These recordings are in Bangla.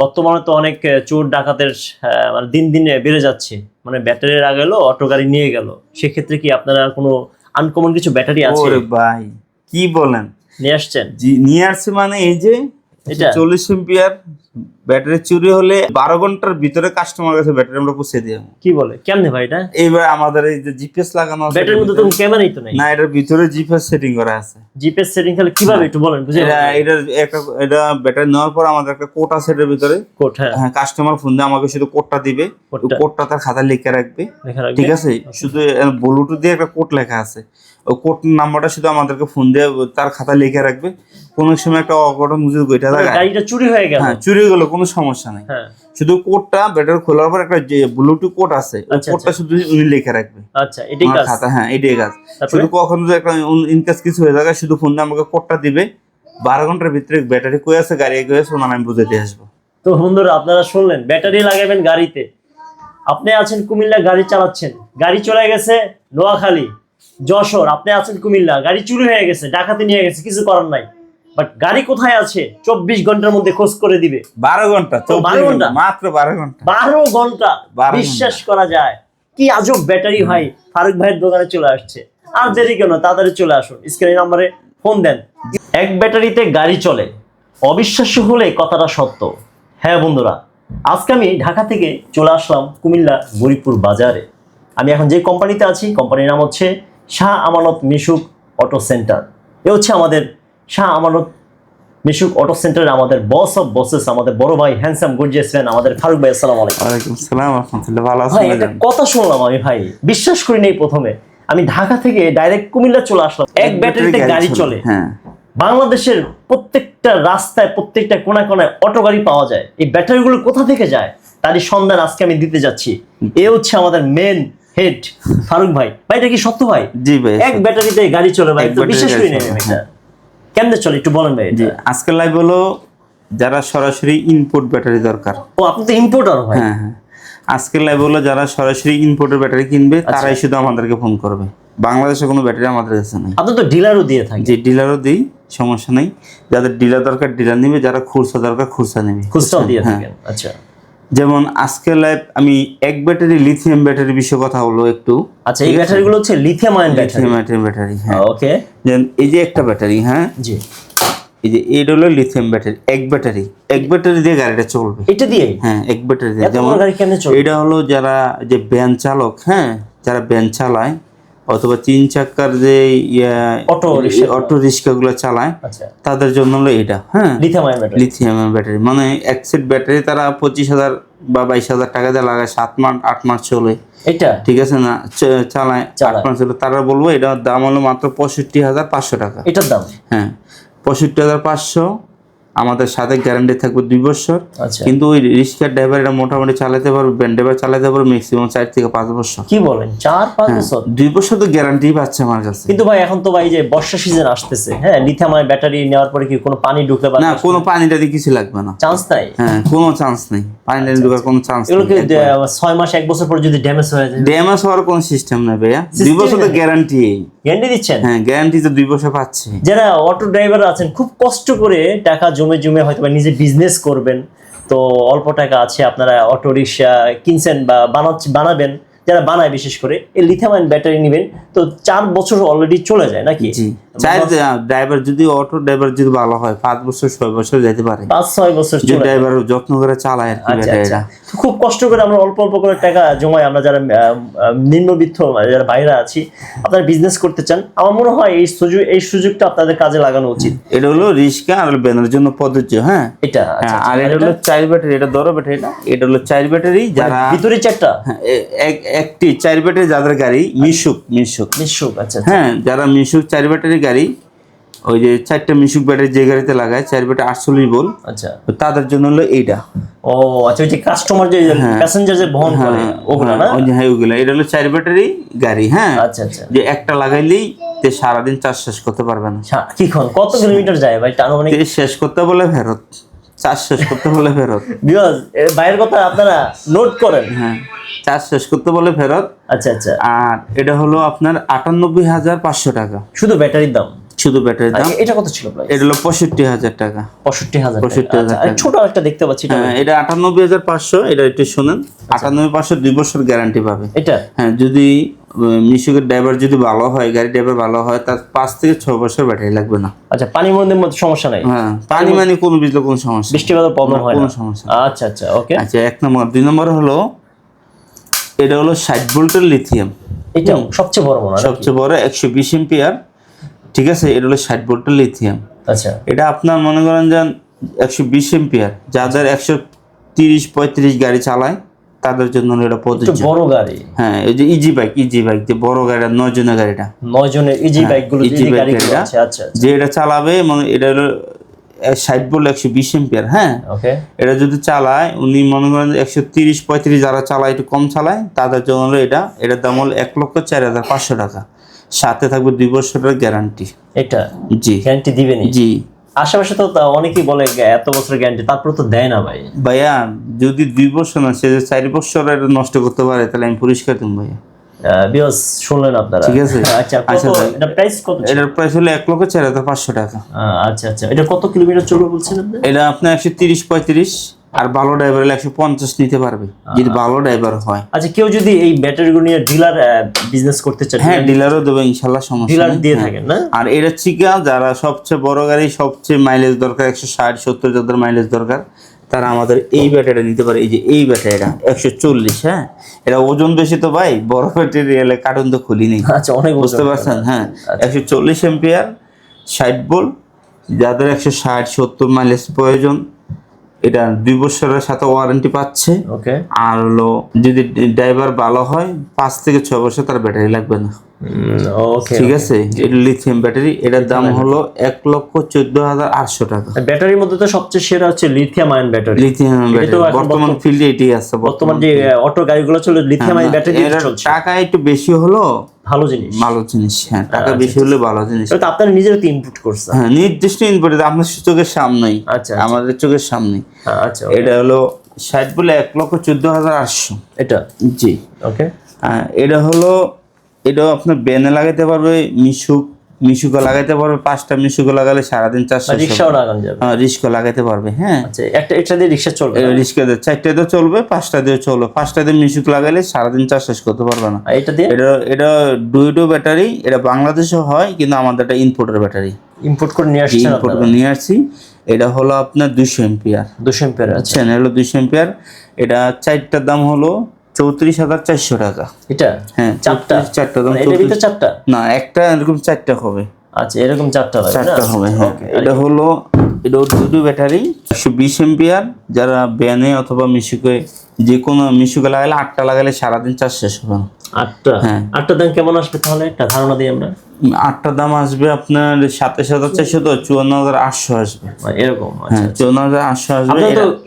বর্তমানে তো অনেক চোর ডাকাতের মানে দিন দিনে বেড়ে যাচ্ছে। মানে ব্যাটারি আগে গেল অটো গাড়ি নিয়ে গেল। সেক্ষেত্রে কি আপনারা কোনো আনকমন কিছু ব্যাটারি আছে? ভাই কি বলেন? নিয়ে আসছেন? নিয়ে আসছে মানে এই যে এটা? চল্লিশ এম্পিয়ার ব্যাটারি চুরি হলে বারো ঘণ্টার ভিতরে কাস্টমার কাছে ব্যাটারি আমরা পৌঁছে দিই কি বলে? কেমনে ভাই এটা? এইবার আমাদের এই যে জিপিএস লাগানো আছে ব্যাটারির মধ্যে তো ক্যামেরাই তো নাই। না এটার ভিতরে জিপিএস সেটিং করা আছে। জিপিএস সেটিং তাহলে কীভাবে একটু বলেন বুঝে এটা এটা একটা এটা ব্যাটারি নেওয়ার পর আমাদের একটা কোড আছে এটার ভিতরে। কোড হ্যাঁ। হ্যাঁ কাস্টমার ফোন দিয়ে আমাকে শুধু কোডটা দিবে। কোডটা। কোডটা তার খাতায় লিখে রাখবে। ঠিক আছে? শুধু ব্লুটুথ দিয়ে একটা কোড লেখা আছে। ওই কোড নাম্বারটা শুধু আমাদেরকে ফোন দিয়ে তার খাতায় লিখে রাখবে। কোনো সময় একটা অঘটন যদি গইটা থাকে গাড়িটা চুরি হয়ে গেল। হ্যাঁ চুরি গেলো কোনো সমস্যা নেই। হ্যাঁ। শুধু কোডটা ব্যাটারি খোলার পর একটা যে ব্লুটুথ কোড আছে ওই আচ্ছা, কোডটা শুধু উনি লিখে রাখবে। আচ্ছা এটাই কাজ। খাতা হ্যাঁ এটাই কাজ। শুধু কখনো যদি একটা ইনকেস কিছু হয়ে যায় শুধু ফোন আমাকে কোডটা দিবে বারো ঘণ্টার ভিতরে ব্যাটারি কই আছে গাড়ি কই আছে ওনার আমি বুঝে দিয়ে আসব। তো বন্ধুরা আপনারা শুনলেন ব্যাটারি লাগাবেন গাড়িতে। আপনি আছেন কুমিল্লা গাড়ি চালাচ্ছেন। গাড়ি চলে গেছে নোয়াখালী যশোর। আপনি আছেন কুমিল্লা গাড়ি চুরি হয়ে গেছে ডাকাতি নিয়ে গেছে কিছু করার নাই। বাট গাড়ি কোথায় আছে? চব্বিশ ঘণ্টার মধ্যে খোঁজ করে দিবে। বারো ঘণ্টা বারো ঘণ্টা? মাত্র বারো ঘণ্টা। বারো ঘণ্টা বিশ্বাস করা যায়। কি আজব ব্যাটারি ভাই। ফারুক ভাইয়ের দোকানে চলে আসছে। আর দেরি কেন? তাড়াতাড়ি চলে আসুন। স্ক্রিন নাম্বারে ফোন দেন। এক ব্যাটারিতে গাড়ি চলে। অবিশ্বাস্য হলে কথাটা সত্য। হ্যাঁ বন্ধুরা আজকে আমি ঢাকা থেকে চলে আসলাম কুমিল্লা গরিপুর বাজারে। আমি এখন যে কোম্পানিতে আছি কোম্পানির নাম হচ্ছে শাহ আমানত মিশুক অটো সেন্টার। এ হচ্ছে আমাদের শাহ আমানত মিশুক অটো সেন্টারের আমাদের বস অফ বসেস আমাদের বড় ভাই হ্যান্ডসাম গর্জিয়াস ফ্যান আমাদের ফারুক ভাই আসসালামু আলাইকুম। ওয়ালাইকুম সালাম রহমতুল্লাহ ভালো ভাই আছেন একটা কথা শুনলাম আমি ভাই বিশ্বাস করি নাই প্রথমে। আমি ঢাকা থেকে ডাইরেক্ট কুমিল্লা চলে আসলাম এক ব্যাটারিতে গাড়ি চলে। হ্যাঁ। বাংলাদেশের প্রত্যেকটা রাস্তায় প্রত্যেকটা কোনায় কোনায় অটো গাড়ি পাওয়া যায়। এই ব্যাটারিগুলো কোথা থেকে যায়? তারই সন্ধান আজকে আমি দিতে যাচ্ছি। এ হচ্ছে আমাদের মেন হেড ফারুক ভাই। ভাই এটা কি সত্য ভাই? জি ভাই এক ব্যাটারিতে গাড়ি চলে ভাই তো বিশ্বাস করি নাই এটা। কেমনে চলে? একটু বলেন ভাই আজকের লাইভ হলো যারা সরাসরি ইনপুট ব্যাটারি দরকার। ও আপনি তো ইম্পোর্টার ভাই। হ্যাঁ হ্যাঁ। আজকের লাইভ হলো যারা সরাসরি ইনপুটের ব্যাটারি কিনবে আচ্ছা। তারাই শুধু আমাদেরকে ফোন করবে। বাংলাদেশে কোনো ব্যাটারি আমাদের কাছে নেই। আপনি তো ডিলারও দিয়ে থাকেন। যে ডিলারও দিই সমস্যা নেই। যাদের ডিলার দরকার ডিলার নেবে যারা খুরসা দরকার খুচরা নেবে। খুচরাও দিয়ে হ্যাঁ। থাকেন। আচ্ছা। যেমন আজকের লাইভ আমি এক ব্যাটারি লিথিয়াম ব্যাটারি বিষয়ে কথা হলো একটু। আচ্ছা এই ব্যাটারিগুলো হচ্ছে lithium ion battery. Lithium battery হ্যাঁ। ওকে যেমন এই যে একটা ব্যাটারি হ্যাঁ? জি। এই যে এটা হলো লিথিয়াম ব্যাটারি এক ব্যাটারি। এক ব্যাটারি দিয়ে গাড়িটা চলবে। এটা দিয়ে? হ্যাঁ এক ব্যাটারি দিয়ে। যেমন এটা হলো যারা যে ভ্যান চালক হ্যাঁ যারা ভ্যান চালায় অথবা তিন চাকার যে অটো। অটো রিক্সাগুলো চালায় আচ্ছা। তাদের জন্য হলো এটা হ্যাঁ। লিথিয়াম ব্যাটারি মানে এক সেট ব্যাটারি তারা পঁচিশ হাজার বা বাইশ হাজার টাকা দিয়ে লাগায় সাত মাস আট মাস চলে। এটা ঠিক আছে না? চালায় আট মাস চলে। তারা বলব এটার দাম হলো মাত্র পঁয়ষট্টি হাজার পাঁচশো টাকা। এটার দাম? হ্যাঁ। পঁয়ষট্টি হাজার পাঁচশো আমাদের সাথে গ্যারান্টি থাকবে দুই বছর। আচ্ছা। কিন্তু ওই রিক্সার ড্রাইভার এটা মোটামুটি চালাতে পারবে ভ্যান ড্রাইভার চালাতে পারবে ম্যাক্সিমাম চার থেকে পাঁচ বছর। কি বলেন? চার পাঁচ বছর? দুই বছর তো গ্যারান্টি পাচ্ছে আমার কাছে। কিন্তু ভাই এখন তো ভাই যে বর্ষা সিজন আসতেছে হ্যাঁ লিথিয়াম আয়ন ব্যাটারি নেওয়ার পরে কি কোনো পানি ঢুকে বা না কোনো পানি টানি কিছু লাগবে না। চান্স নাই? হ্যাঁ কোনো চান্স নেই। পানি ঢোকার কোনো চান্স এগুলো কি ছয় মাস এক বছর পর যদি ড্যামেজ হয়ে যায়? ড্যামেজ হওয়ার কোনো সিস্টেম নেই ভাইয়া। দুই বছর তো গ্যারান্টি গ্যারান্টি দিচ্ছেন? হ্যাঁ গ্যারান্টি তো দুই বছর পাচ্ছে। যারা অটো ড্রাইভার আছেন খুব কষ্ট করে টাকা জমে জমে হয়তো বা নিজে বিজনেস করবেন, তো অল্প টাকা আছে, আপনারা অটো রিক্সা কিনছেন বা বানাচ্ছে, বানাবেন, যারা বানায় বিশেষ করে, এই লিথিয়াম ব্যাটারি নেবেন, তো চার বছর অলরেডি চলে যায় নাকি? ড্রাইভার যদি অটো ড্রাইভার যদি ভালো হয় পাঁচ বছর ছয় বছর যেতে পারে। পাঁচ ছয় বছর যে চলে যায়। ড্রাইভার যত্ন করে চালায় আর কি আচ্ছা আচ্ছা। খুব কষ্ট করে আমরা অল্প অল্প করে টাকা জমাই আমরা যারা নিম্নবিত্ত যারা বাইরে আছি আপনারা বিজনেস করতে চান আমার মনে হয় এই সুযোগ এই সুযোগটা আপনাদের কাজে লাগানো উচিত। এটা হলো রিক্সা আর ব্যানের জন্য প্রযোজ্য হ্যাঁ? এটা আচ্ছা, হ্যাঁ, আর এটা হলো চার ব্যাটারি এটা ধরো ব্যাটারি না এটা হলো চার ব্যাটারি যারা ভিতরে চারটা? হ্যাঁ, এক- একটি চার ব্যাটারি যাদের গাড়ি মিশুক। মিশুক আচ্ছা আচ্ছা। হ্যাঁ যারা মিশুক চার ব্যাটারি গাড়ি ওই যে চারটা মিশুক ব্যাটারি যে গাড়িতে লাগায় চার ব্যাটারি আটচল্লিশ বল আচ্ছা। তাদের জন্য হলো এইটা। ও আচ্ছা ওই যে কাস্টমার যে প্যাসেঞ্জার যে বহন করে ওগুলো না? হ্যাঁ, যে হ্যাঁ ওগুলো। এটা হলো চার ব্যাটারি গাড়ি হ্যাঁ। আচ্ছা আচ্ছা। যে একটা লাগাইলেই তে সারাদিন চার্জ শেষ করতে পারবে না। কি কত কিলোমিটার যায় ভাই? টানো মানে শেষ করতে বলে ফেরত। চার্জ শেষ করতে বলে ফেরত। বিকজ বাইরের কথা আপনারা নোট করেন। হ্যাঁ চার্জ শেষ করতে বলে ফেরত। আচ্ছা আচ্ছা। আর এটা হলো আপনার আটানব্বই হাজার পাঁচশো টাকা। শুধু ব্যাটারির দাম? শুধু ব্যাটারির দাম। এটা কত ছিল এটা হলো পঁয়ষট্টি হাজার টাকা। পঁয়ষট্টি হাজার 65,000 আচ্ছা, আর ছোট একটা দেখতে পাচ্ছি হ্যাঁ এটা আটানব্বই হাজার পাঁচশো এটা একটু শোনেন। আটানব্বই পাঁচশো দুই বছর গ্যারান্টি পাবে। এটা? হ্যাঁ যদি মিশুকের ড্রাইভার যদি ভালো হয় গাড়ি ড্রাইভার ভালো হয় তার পাঁচ থেকে ছ বছর ব্যাটারি লাগবে না। আচ্ছা পানি মন্দির মধ্যে সমস্যা নাই? হ্যাঁ পানি মানে কোনো বিজলে কোনো সমস্যা। বৃষ্টিপাতের প্রবলেম হয় কোনো সমস্যা আচ্ছা আচ্ছা ওকে আচ্ছা এক নম্বর। দুই নম্বর হলো এটা হলো ষাট ভোল্টের লিথিয়াম এটা সবচেয়ে বড় মনে সবচেয়ে বড় একশো বিশ এম্পিয়ার ঠিক আছে এটা হলো ষাট ভোল্টের লিথিয়াম আচ্ছা। এটা আপনার মনে করেন যে একশো বিশ এম্পিয়ার যাদের একশো তিরিশ পঁয়ত্রিশ গাড়ি চালায় তাদের জন্য এটা প্রযোজ্য। বড় গাড়ি। হ্যাঁ এই যে ইজি বাইক ইজি বাইক যে বড় গাড়ি নয় জনের গাড়িটা নয় জনের ইজি বাইকগুলো easy যে bike গাড়িগুলো এটা। আছে আচ্ছা যে এটা চালাবে মানে এটা হলো ষাট বলে একশো বিশ এম্পিয়ার হ্যাঁ? ওকে এটা যদি চালায় উনি মনে করেন একশো তিরিশ পঁয়ত্রিশ যারা চালায় একটু কম চালায় তাদের জন্য এটা এটার দাম হলো এক লক্ষ চার হাজার পাঁচশো টাকা। সাথে থাকবে দুই বছরের গ্যারান্টি এটা? জি। গ্যারান্টি দিবেনি জি। আশেপাশে তো অনেকেই বলে এত বছর গ্যারান্টি তারপর তো দেয় না ভাই। ভাইয়া যদি দুই বছর না সে চার বছর নষ্ট করতে পারে তাহলে আমি পরিষ্কার দিন ভাইয়া। বিয়স শুনলেন আপনারা? ঠিক আছে। আচ্ছা আচ্ছা, এটা প্রাইস কত এটার প্রাইস হলো এক লক্ষ চার হাজার পাঁচশো টাকা। আচ্ছা আচ্ছা। এটা কত কিলোমিটার চলবে বলছেন আপনি? এটা আপনার একশো তিরিশ পঁয়ত্রিশ। আর ভালো ড্রাইভার হলে একশো পঞ্চাশ নিতে পারবে যদি ভালো ড্রাইভার হয়। আচ্ছা কেউ যদি এই ব্যাটারিগুলো নিয়ে ডিলার বিজনেস করতে চায় হ্যাঁ ডিলারও দেবে ইনশাল্লাহ সমস্যা ডিলার দিয়ে হ্যাঁ। থাকেন না? আর এটা চিকা যারা সবচেয়ে বড় গাড়ি সবচেয়ে মাইলেজ দরকার একশো ষাট সত্তর যাদের মাইলেজ দরকার তারা আমাদের এই ব্যাটারিটা নিতে পারে। এই যে এই ব্যাটারিটা একশো চল্লিশ হ্যাঁ? এটা ওজন বেশি তো ভাই বড় ব্যাটারি এলে কার্টুন তো খুলি নেই। আচ্ছা অনেক বুঝতে পারছেন? হ্যাঁ একশো চল্লিশ এম্পিয়ার ষাট বোল্ট যাদের একশো ষাট সত্তর মাইলেজ প্রয়োজন এটা দুই বছরের সাথে ওয়ারেন্টি পাচ্ছে। ওকে। আর হলো যদি ড্রাইভার ভালো হয় পাঁচ থেকে ছয় বছর তার ব্যাটারি লাগবে না। ঠিক আছে? এটা লিথিয়াম ব্যাটারি এটার দাম হলো এক লক্ষ চোদ্দ হাজার আটশো টাকা। ব্যাটারির মধ্যে তো সবচেয়ে সেরা হচ্ছে lithium ion battery lithium battery বর্তমান ফিল্ডে এটি আছে বর্তমান যে অটো গাড়িগুলো চলে লিথিয়াম আয়ন ব্যাটারি টাকা একটু বেশি হলো ভালো জিনিস। ভালো জিনিস হ্যাঁ টাকা আচ্ছা, বেশি হলে ভালো জিনিস। তো আপনারা নিজেরা তো ইনপুট করছেন হ্যাঁ নির্দিষ্ট ইনপুট আপনার চোখের সামনেই। আচ্ছা আমাদের চোখের সামনে আচ্ছা এটা হলো ষাট বলে এক লক্ষ চোদ্দ হাজার আটশো। এটা? জি। ওকে আহ, এটা হলো এটাও আপনার বেনে লাগাতে পারবে মিশুক মিশুকে লাগাইতে পারবে পাঁচটা মিশুকে লাগালে সারাদিন চারশো রিক্সাও লাগানো যাবে। রিস্কো লাগাইতে পারবে হ্যাঁ। আচ্ছা একটা এটা দিয়ে রিক্সা চলবে রিস্কে চারটে দিয়ে চলবে পাঁচটা দিয়ে চলবে। পাঁচটা দিয়ে মিশুক লাগাইলে সারাদিন চাষ শেষ করতে পারবে না। এটা দিয়ে? এটা এটা ডুইডো ব্যাটারি এটা বাংলাদেশে হয় কিন্তু আমাদের এটা ইনপোর্টের ব্যাটারি। ইম্পোর্ট করে নিয়ে আসছি ইনপোর্ট করে নিয়ে আসছি। এটা হলো আপনার দুশো এম্পিয়ার। দুশো এম্পিয়ার আছে বুঝছেন হলো দুশো এম্পিয়ার। এটা চারটার দাম হলো চৌত্রিশ হাজার চারশো টাকা। এটা? হ্যাঁ চারটা? চারটা মানে এটার ভিতরে চারটা? না একটা এরকম চারটা হবে। আচ্ছা এরকম চারটা চারটা হবে হ্যাঁ। এটা হলো এটা দুটো ব্যাটারি একশো বিশ এম্পিয়ার। যারা ব্যানে অথবা মিশুকে যে কোনো মিশুকে লাগালে আটটা লাগালে সারাদিন চার্জ শেষ হবে আটটা? হ্যাঁ। আটটা দাম কেমন আসবে তাহলে? একটা ধারণা দিই আমরা। উম, আটটার দাম আসবে আপনার সাতাশ হাজার চারশো তো চুয়ান্ন হাজার আটশো আসবে। মানে এরকম আচ্ছা হ্যাঁ চুয়ান্ন হাজার আটশো আসবে।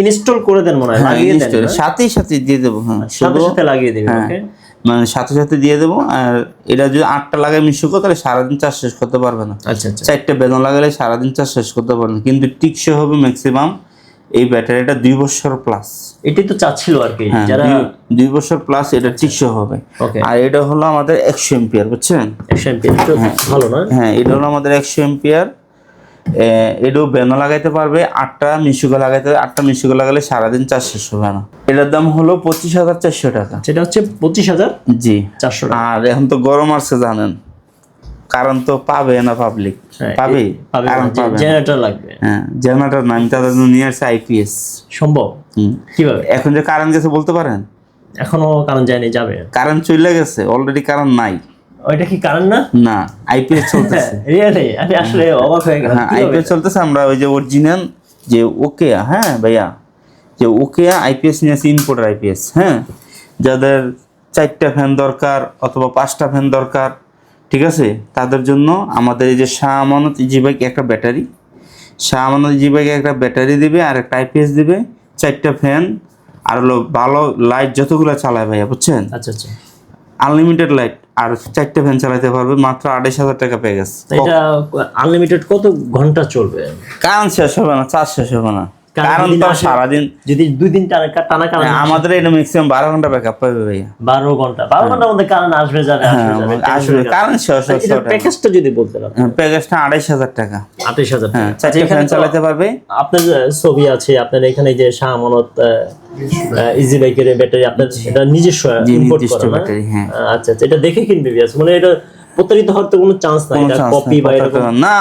ইনস্টল করে দেন মনে হয় হ্যাঁ, না? সাথেই সাথে দিয়ে দেবো হ্যাঁ সাথে সাথে লাগিয়ে দিবেন হ্যাঁ। ওকে। মানে সাথে সাথে দিয়ে দেবো আর এটা যদি আটটা লাগায় মিশুকো তাহলে সারাদিন চার্জ শেষ করতে পারবে না। আচ্ছা আচ্ছা। চারটে বেদন লাগালে সারাদিন চার্জ শেষ করতে পারবে না কিন্তু টিকসে হবে ম্যাক্সিমাম এই ব্যাটারিটা দুই বছর প্লাস এটাই তো চাচ্ছিল আর কি হ্যাঁ যারা দুই- বছর প্লাস এটা টিকসে হবে। আর এটা হলো আমাদের একশো এম্পিয়ার বুঝছেন? একশো এম্পিয়ার ভালো না? হ্যাঁ এটা হলো আমাদের একশো এম্পিয়ার এটাও বেনো লাগাইতে পারবে আটটা মিশুকে লাগাইতে আটটা মিশুকে লাগালে সারাদিন চার্জ শেষ হবে না। এটার দাম হলো পঁচিশ হাজার চারশো টাকা। সেটা হচ্ছে পঁচিশ হাজার জি। চারশো টাকা। আর এখন তো গরম আসছে জানেন? কারণ তো পাবে না পাবলিক হ্যাঁ, পাবে? পাবে কারণ জেনারেটর লাগবে। হ্যাঁ জেনারেটর নাম তাদের নিয়ে আসছে আইপিএস সম্ভব? কীভাবে? এখন যে কারেন্ট গেছে বলতে পারেন? এখনও কারণ যায়নি যাবে। কারেন্ট চলে গেছে অলরেডি কারেন্ট নাই। ওইটা কি কারণ না? না আইপিএস চলতেছে। রিয়েলি আমি আসলে অবাক হয়ে গেলাম হ্যাঁ আইপিএস চলতেছে আমরা ওই যে অরিজিনাল যে ওকে হ্যাঁ ভাইয়া? যে ওকে আইপিএস নিয়ে আসি ইনপোর্টার আইপিএস হ্যাঁ? যাদের চারটা ফ্যান দরকার অথবা পাঁচটা ফ্যান দরকার ঠিক আছে? তাদের জন্য আমাদের এই যে শাহ আমানত ইজি বাইক একটা ব্যাটারি। শাহ আমানত ইজি বাইকে একটা ব্যাটারি দিবে আর একটা আইপিএস দিবে চারটা ফ্যান আর হলো ভালো লাইট যতগুলো চালায় ভাইয়া বুঝছেন? আচ্ছা আচ্ছা। আনলিমিটেড লাইট আর চারটা ফ্যান চালাতে পারবে মাত্র আড়াইশ হাজার টাকা পেয়ে গেছে। এটা আনলিমিটেড কত ঘণ্টা চলবে? কারণ শেষ হবে না চার্জ শেষ হবে না। কারণ তো সারাদিন। যদি দুই দিন টানা টানা কারণ আমাদের এটা ম্যাক্সিমাম বারো ঘণ্টা ব্যাকআপ পাবে ভাইয়া। বারো ঘণ্টা। বারো ঘণ্টার মধ্যে কারণ আসবে যাবে আসবে হ্যাঁ, যাবে আসবে কারণ। প্যাকেজটা যদি বলতেন আপনি প্যাকেজটা আড়াইশ হাজার টাকা। আঠাইশ হাজার হ্যাঁ টাকা। চারটে আচ্ছা, ফ্যান চালাতে পারবে? আপনার ছবি আছে আপনার এখানে যে শাহ আমানত ইজি বাইকের ব্যাটারি আপনার এটা নিজস্ব ইম্পোর্ট করা হ্যাঁ। আচ্ছা আচ্ছা এটা দেখে কিনবে মানে এটা প্রতারিত হওয়ার তো কোনো চান্স নাই এটা কপি বা এরকম না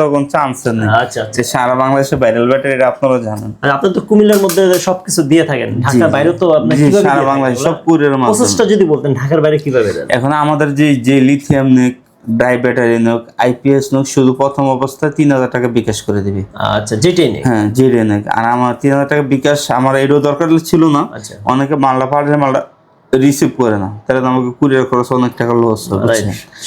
তখন চান্স নেই। আচ্ছা আচ্ছা। সারা বাংলাদেশে ভাইরাল ব্যাটারি এটা আপনারা জানেন। আর আপনি তো কুমিল্লার মধ্যে সবকিছু দিয়ে থাকেন। ঢাকার বাইরে তো আপনি কীভাবে সারা বাংলাদেশ সব কুরিয়ার মাধ্যমে। প্রসেসটা যদি বলতেন ঢাকার বাইরে কীভাবে দেন? এখন আমাদের যে যে লিথিয়াম নেক ডাই ব্যাটারি নোক আইপিএস নোক শুধু প্রথম অবস্থায় তিন হাজার টাকা বিকাশ করে দিবে। আচ্ছা যেটাই নেই হ্যাঁ নেক। আর আমার তিন হাজার টাকা বিকাশ আমার এটাও দরকার ছিল না। আচ্ছা। অনেকে মালটা পাঠালে মালটা রিসিভ করে না। তাহলে আমাকে কুরিয়ার খরচ অনেক টাকা লস হবে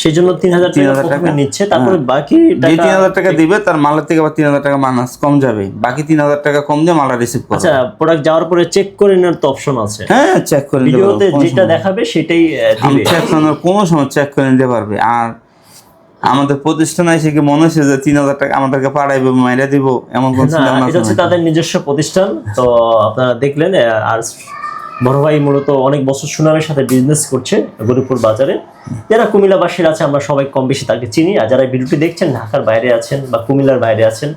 সেই জন্য তিন হাজার টাকা 3,000 প্রথমে টাকা? নিচ্ছে তারপরে বাকি যে টাকা তিন হাজার টাকা দিবে তার মালের থেকে আবার তিন হাজার টাকা মাইনাস কম যাবে। বাকি তিন হাজার টাকা কম দিয়ে মালটা রিসিভ করবে। আচ্ছা প্রোডাক্ট যাওয়ার পরে চেক করে নেওয়ার তো অপশন আছে। হ্যাঁ চেক করে ভিডিওতে যেটা দেখাবে সেটাই আমি দিবে। চেক করানোর কোনো সময় চেক করে নিতে পারবে। আর আমাদের প্রতিষ্ঠানে এসে কি মনে হচ্ছে যে তিন হাজার টাকা আমাদেরকে পাঠাইবে মাইরা দিব? এমন কোন এটা হচ্ছে তাদের নিজস্ব প্রতিষ্ঠান তো আপনারা দেখলেন আর বড় ভাই মূলত অনেক বছর সুনামের সাথে বিজনেস করছে গরিপুর বাজারে। যারা কুমিল্লাবাসীর আছে আমরা সবাই কম বেশি তাকে চিনি। আর যারা ভিডিওটি দেখছেন ঢাকার বাইরে আছেন বা কুমিল্লার বাইরে আছেন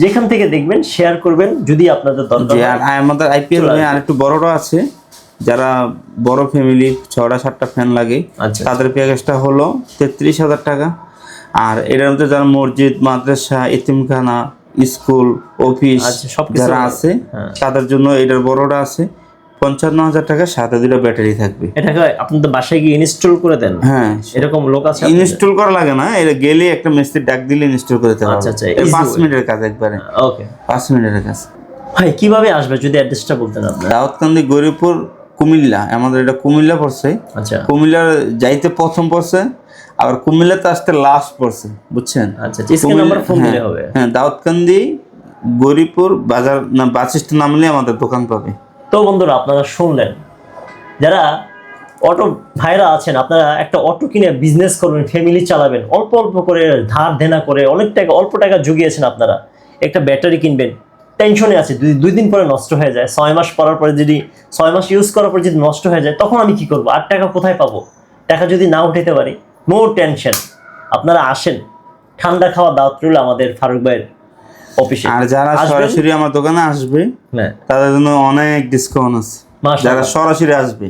যেখান থেকে দেখবেন শেয়ার করবেন যদি আপনাদের দরকার আমাদের আইপিএল আর একটু বড়রা আছে যারা বড় ফ্যামিলি ছটা সাতটা ফ্যান লাগে আচ্ছা। তাদের প্যাকেজটা হলো তেত্রিশ হাজার টাকা। আর এটার মধ্যে যারা মসজিদ মাদ্রাসা ইতিমখানা স্কুল অফিস যারা আছে হ্যাঁ। তাদের জন্য এটার বড়টা আছে। পঞ্চান্ন হাজার টাকা সাথে দুটো ব্যাটারি থাকবে। এটাকে আপনাদের বাসায় গিয়ে ইনস্টল করে দেন? হ্যাঁ। এরকম লোক আছে ইনস্টল করা লাগে না এটা গেলে একটা মিস্ত্রি ডাক দিলে ইনস্টল করে দিতে আচ্ছা, আচ্ছা, পাঁচ মিনিটের কাজ একবারে। ওকে পাঁচ মিনিটের কাজ। ভাই কীভাবে আসবে যদি অ্যাড্রেসটা বলতেন আপনার? দাউদকান্দি গরিপুর কুমিল্লা। আমাদের এটা কুমিল্লা পড়ছে। আচ্ছা। কুমিল্লার যাইতে প্রথম পড়ছে আবার কুমিল্লাতে আসতে লাস্ট পড়ছে বুঝছেন? আচ্ছা স্ক্রিন নাম্বার ফোন দিলে হবে। হ্যাঁ দাউদকান্দি গরিপুর বাজার না বাস স্ট্যান্ড নামলে আমাদের দোকান পাবে। তো বন্ধুরা আপনারা শুনলেন, যারা অটো ভাইরা আছেন, আপনারা একটা অটো কিনে বিজনেস করবেন ফ্যামিলি চালাবেন, অল্প অল্প করে ধার দেনা করে অনেক টাকা, অল্প টাকা জুগিয়েছেন আপনারা। একটা ব্যাটারি কিনবেন টেনশনে আছে, দুই দুই দিন পরে নষ্ট হয়ে যায়, ছয় মাস পরার পরে যদি, ছয় মাস ইউজ করার পরে যদি নষ্ট হয়ে যায়, তখন আমি কি করব? আর টাকা কোথায় পাবো? টাকা যদি না উঠাতে পারি নো টেনশন আপনারা আসেন, ঠান্ডা খাওয়া দাওয়াত রইল আমাদের ফারুক ভাইয়ের। অফিসে। আর যারা সরাসরি আমার দোকানে আসবে হ্যাঁ। তাদের জন্য অনেক ডিসকাউন্ট আছে। যারা সরাসরি আসবে।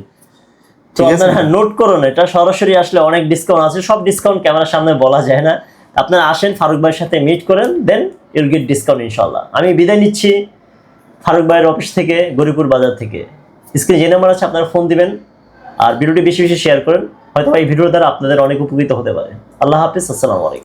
তো আপনারা নোট করুন এটা সরাসরি আসলে অনেক ডিসকাউন্ট আছে। সব ডিসকাউন্ট ক্যামেরার সামনে বলা যায় না। আপনারা আসেন ফারুক ভাইয়ের সাথে মিট করেন দেন ইউল গেট ডিসকাউন্ট ইনশাল্লাহ আমি বিদায় নিচ্ছি ফারুক ভাইয়ের অফিস থেকে গরিপুর বাজার থেকে। স্ক্রিনে যে নাম্বার আছে আপনারা ফোন দিবেন। আর ভিডিওটি বেশি বেশি শেয়ার করেন। হয়তো এই ভিডিও দ্বারা আপনাদের অনেক উপকৃত হতে পারে। আল্লাহ হাফিজ আসসালামু আলাইকুম।